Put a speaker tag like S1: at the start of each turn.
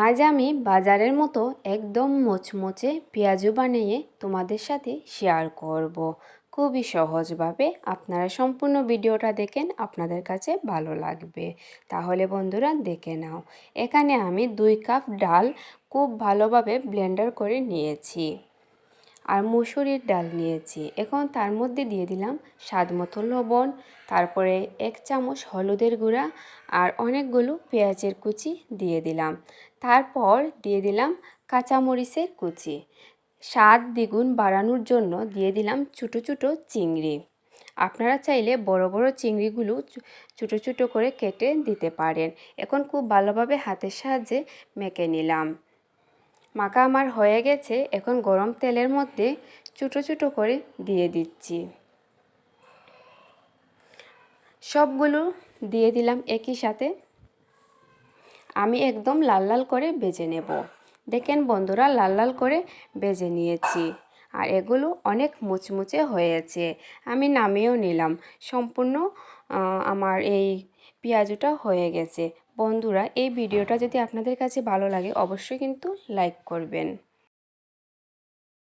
S1: আজ আমি বাজারের মতো একদম মোচমোচে পেঁয়াজু বানিয়ে তোমাদের সাথে শেয়ার করব। খুবই সহজভাবে আপনারা সম্পূর্ণ ভিডিওটা দেখেন, আপনাদের কাছে ভালো লাগবে তাহলে বন্ধুরা দেখে নাও, এখানে আমি দুই কাপ ডাল খুব ভালোভাবে ব্লেন্ডার করে নিয়েছি আর মুসুরির ডাল নিয়েছি। এখন তার মধ্যে দিয়ে দিলাম স্বাদ মতো লবণ, তারপরে এক চামচ হলুদের গুঁড়া আর অনেকগুলো পেঁয়াজের কুচি দিয়ে দিলাম। তারপর দিয়ে দিলাম কাঁচামরিচের কুচি। স্বাদ দ্বিগুণ বাড়ানোর জন্য দিয়ে দিলাম ছোটো ছোটো চিংড়ি। আপনারা চাইলে বড় বড় চিংড়িগুলো ছোটো ছোটো করে কেটে দিতে পারেন। এখন খুব ভালোভাবে হাতের সাহায্যে মেখে নিলাম। মাখা আমার হয়ে গেছে, এখন গরম তেলের মধ্যে ছোটো ছোটো করে দিয়ে দিচ্ছি। সবগুলো দিয়ে দিলাম একই সাথে। আমি একদম লাল লাল করে বেজে নেব। দেখেন বন্ধুরা, লাল লাল করে বেজে নিয়েছি। আর এগুলো অনেক মুচমুচে হয়েছে। আমি নামিয়েও নিলাম। সম্পূর্ণ আমার এই পেঁয়াজটা হয়ে গেছে। বন্ধুরা, এই ভিডিওটা যদি আপনাদের কাছে ভালো লাগে, অবশ্যই কিন্তু লাইক করবেন।